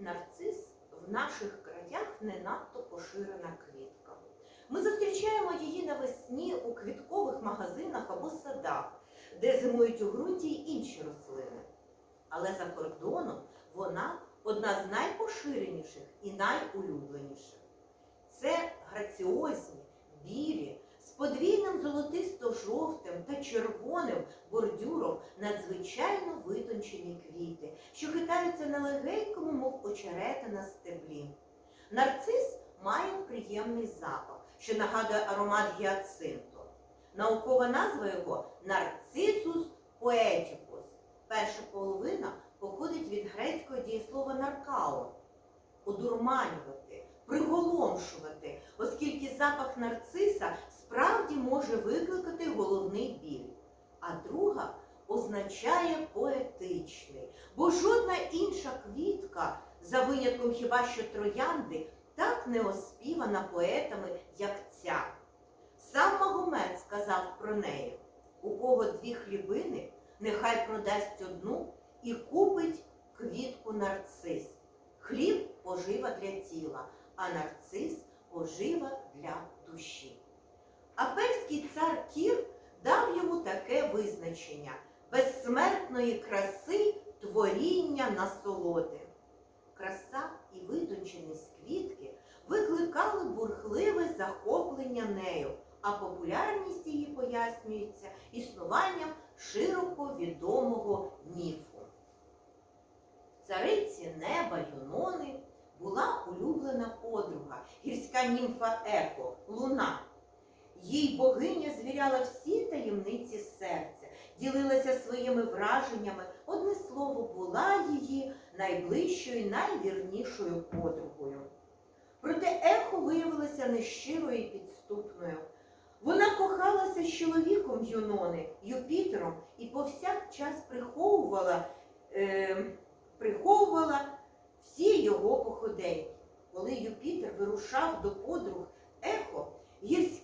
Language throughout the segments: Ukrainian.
нарцис в наших краях не надто поширена квітка. Ми зустрічаємо її навесні у квіткових магазинах або садах, де зимують у ґрунті й інші рослини. Але за кордоном вона одна з найпоширеніших і найулюбленіших. Це граціозні, білі, з подвійним золотисто-жовтим та червоним бордюром надзвичайно витончені квіти, що хитаються на легенькому, мов очерета на стеблі. Нарцис має приємний запах, що нагадує аромат гіацинту. Наукова назва його нарцисус поетікус. Перша половина походить від грецького дієслова наркао одурманювати, приголомшувати, оскільки запах нарциса справді може викликати головний біль. А друга означає поетичний, бо жодна інша квітка, за винятком хіба що троянди, так не оспівана поетами, як ця. Сам Магомед сказав про неї: у кого дві хлібини, нехай продасть одну і купить квітку нарцис. Хліб пожива для тіла, а нарцис пожива для душі. А перський цар Кір дав йому таке визначення безсмертної краси творіння насолоди. Краса і витонченість квітки викликали бурхливе захоплення нею, а популярність її пояснюється існуванням широко відомого міфу. Цариці неба Юнони була улюблена подруга, гірська німфа Еко, Луна. Їй богиня звіряла всі таємниці серця, ділилася своїми враженнями, одне слово, була її найближчою, найвірнішою подругою. Проте ехо виявилося нещирою і підступною. Вона кохалася з чоловіком Юнони, Юпітером, і повсякчас приховувала, е, приховувала всі його походеньки. Коли Юпітер вирушав до подруг ехо вона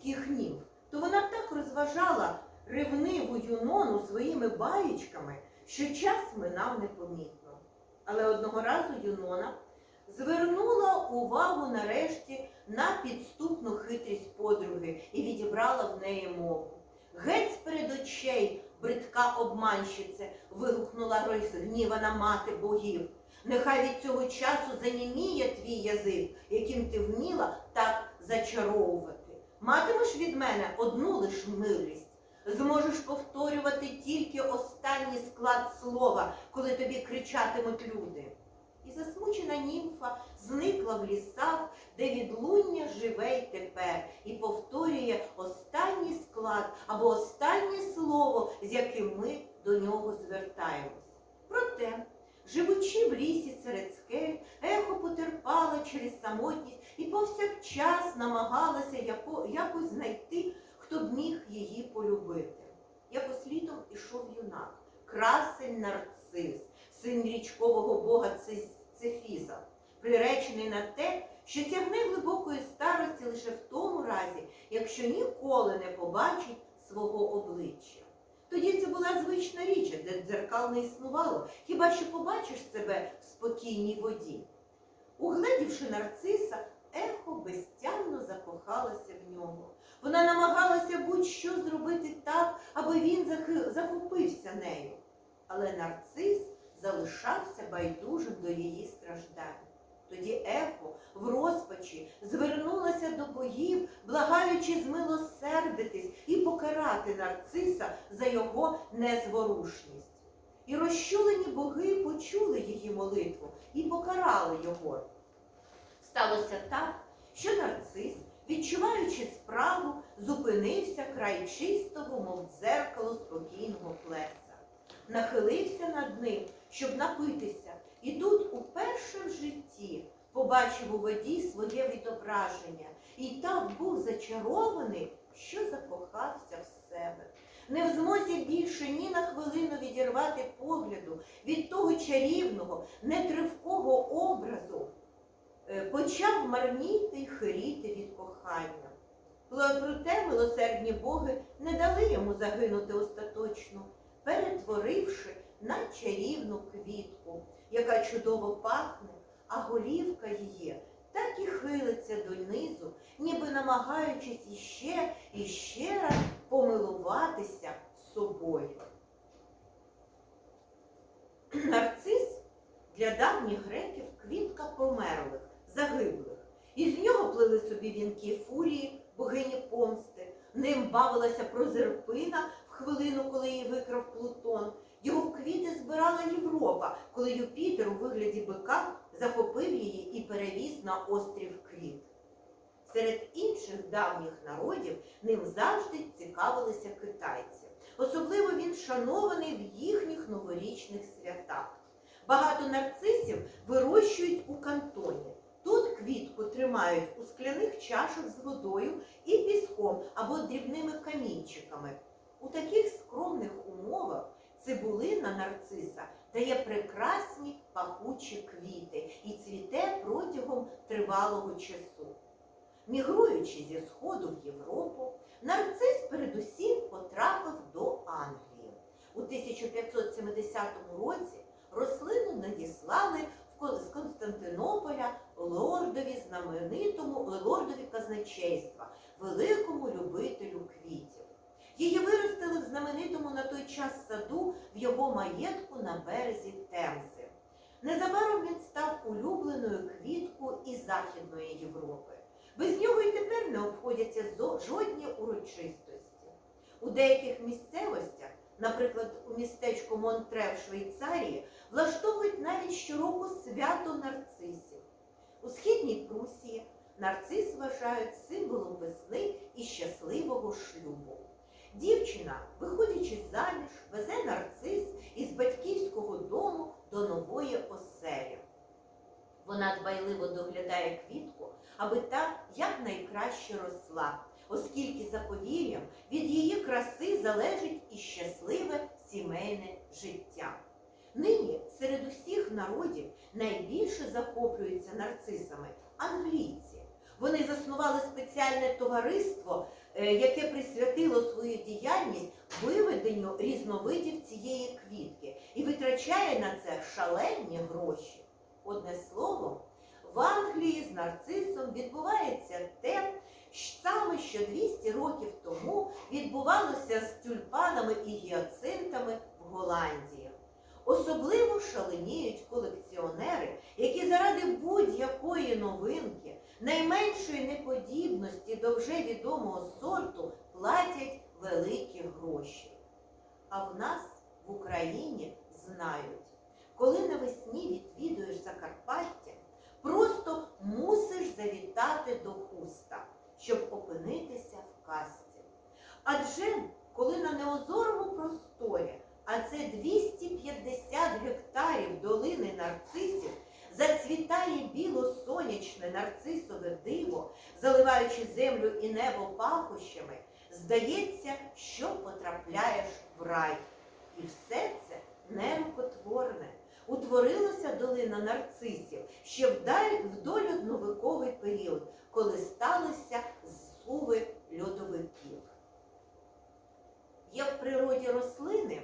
так розважала ревниву Юнону своїми баєчками, що час минав непомітно. Але одного разу Юнона звернула увагу нарешті на підступну хитрість подруги і відібрала в неї мову. Геть перед очей, бридка обманщице, вигукнула розгнівана мати богів. Нехай від цього часу заніміє твій язик, яким ти вміла так зачаровувати. Матимеш від мене одну лиш милість. Зможеш повторювати тільки останній склад слова, коли тобі кричатимуть люди. І засмучена німфа зникла в лісах, де відлуння живе й тепер, і повторює останній склад або останнє слово, з яким ми до нього звертаємось. Проте, живучи в лісі серед скель, ехо потерпала через самотність і повсякчас намагалася яко- якось знайти, хто б міг її полюбити. Якось літом ішов юнак, красень нарцис, син річкового бога Цефіза, приречений на те, що тягне глибокої старості лише в тому разі, якщо ніколи не побачить свого обличчя. Тоді це була звична річ, де дзеркал не існувало, хіба що побачиш себе в спокійній воді. Угледівши нарциса, ехо безтямно закохалася в нього. Вона намагалася будь-що зробити так, аби він захопився нею. Але нарцис залишався байдужим до її страждань. Тоді ехо в розпачі богів, благаючи змилосердитись і покарати нарциса за його незворушність. І розчулені боги почули її молитву і покарали його. Сталося так, що нарцис, відчуваючи справу, зупинився край чистого, мов дзеркало спокійного плеса. Нахилився над ним, щоб напитися, і тут уперше в житті побачив у воді своє відображення і так був зачарований, що закохався в себе. Не в змозі більше ні на хвилину відірвати погляду від того чарівного, нетривкого образу, е, почав марніти й хиріти від кохання. Проте милосердні боги не дали йому загинути остаточно, перетворивши на чарівну квітку, яка чудово пахне, а голівка її так і хилиться донизу, ніби намагаючись іще і ще раз помилуватися собою. Нарцис для давніх греків квітка померлих, загиблих. Із нього плели собі вінки фурії, богині помсти. Ним бавилася Прозерпина в хвилину, коли її викрав Плутон. Його Європа, коли Юпітер у вигляді бика захопив її і перевіз на острів Кріт. Серед інших давніх народів ним завжди цікавилися китайці. Особливо він шанований в їхніх новорічних святах. Багато нарцисів вирощують у кантоні. Тут квітку тримають у скляних чашах з водою і піском або дрібними камінчиками. У таких скромних умовах цибулина нарциса дає прекрасні пахучі квіти і цвіте протягом тривалого часу. Мігруючи зі Сходу в Європу, нарцис передусім потрапив до Англії. У 1570 році рослину надіслали з Константинополя лордові знаменитому лордові казначейства, великому любителю квітів. Її виростили в знаменитому на той час саду в його маєтку на березі Темзи. Незабаром він став улюбленою квіткою і Західної Європи. Без нього і тепер не обходяться жодні урочистості. У деяких місцевостях, наприклад, у містечку Монтре в Швейцарії, влаштовують навіть щороку свято нарцисів. У східній Прусії нарцис вважають символом весни і щасливого шлюбу. Дівчина, виходячи заміж, везе нарцис із батьківського дому до нової оселі. Вона дбайливо доглядає квітку, аби та якнайкраще росла, оскільки за повір'ям від її краси залежить і щасливе сімейне життя. Нині серед усіх народів найбільше захоплюються нарцисами англійці. Вони заснували спеціальне товариство, яке присвятило свою діяльність виведенню різновидів цієї квітки і витрачає на це шалені гроші. Одне слово, в Англії з нарцисом відбувається те саме, що 200 років тому відбувалося з тюльпанами і гіацинтами в Голландії. Особливо шаленіють колекціонери, які заради будь-якої новинки, найменшої неподібності до вже відомого сорту платять великі гроші. А в нас в Україні знають, коли навесні відвідуєш Закарпаття, просто мусиш завітати до хуста, щоб опинитися в касті. Адже коли на неозорому просторі, а це 250 гектарів долини нарцисів, зацвітає біло-сонячне нарцисове диво, заливаючи землю і небо пахощами, здається, що потрапляєш в рай. І все це нерукотворне. Утворилася долина нарцисів ще в дольодновиковий період, коли сталися зсуви льодовиків. Є в природі рослини,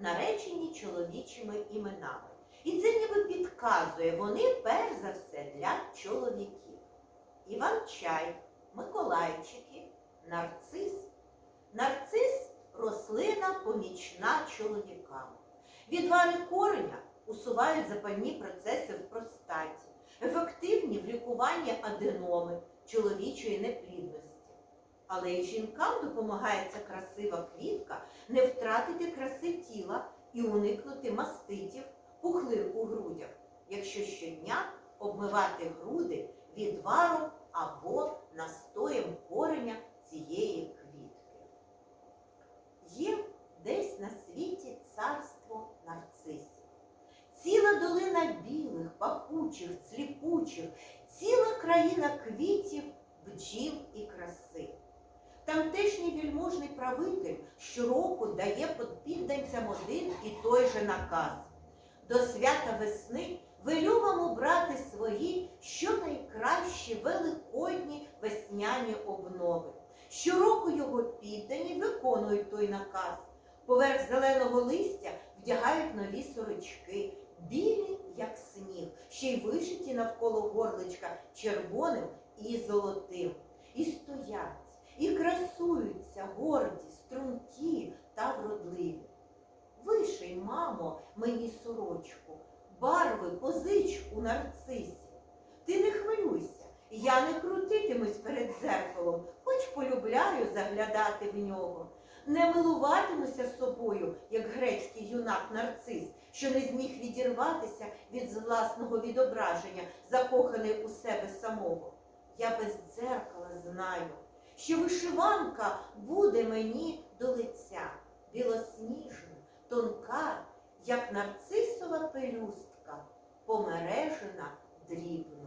наречені чоловічими іменами. І це ніби підказує, вони перш за все для чоловіків. Іван-чай, Миколайчики, нарцис. Нарцис рослина помічна чоловікам. Відвари кореня усувають запальні процеси в простаті, ефективні в лікуванні аденоми, чоловічої неплідності. Але й жінкам допомагає ця красива квітка не втратити краси тіла і уникнути маститів, пухлин у грудях, якщо щодня обмивати груди відваром або настоєм кореня цієї квітки. Є десь на світі царство нарцисів. Ціла долина білих, пахучих, сліпучих, ціла країна квітів, бджіл і краси. Тамтешній вільможний правитель щороку дає підданцям один і той же наказ. До свята весни велю вам убрати свої щонайкращі великодні весняні обнови. Щороку його піддані виконують той наказ. Поверх зеленого листя вдягають нові сорочки, білі, як сніг, ще й вишиті навколо горличка червоним і золотим. І стоять, і красуються горді, стрункі мамо, мені сорочку, барви позич у нарцисі. Ти не хвилюйся, я не крутитимусь перед зеркалом, хоч полюбляю заглядати в нього. Не милуватимуся собою, як грецький юнак нарцис, що не зміг відірватися від власного відображення, закоханий у себе самого. Я без дзеркала знаю, що вишиванка буде мені до лиця, білосніжна, тонка, як нарцисова пелюстка, помережена дрібно.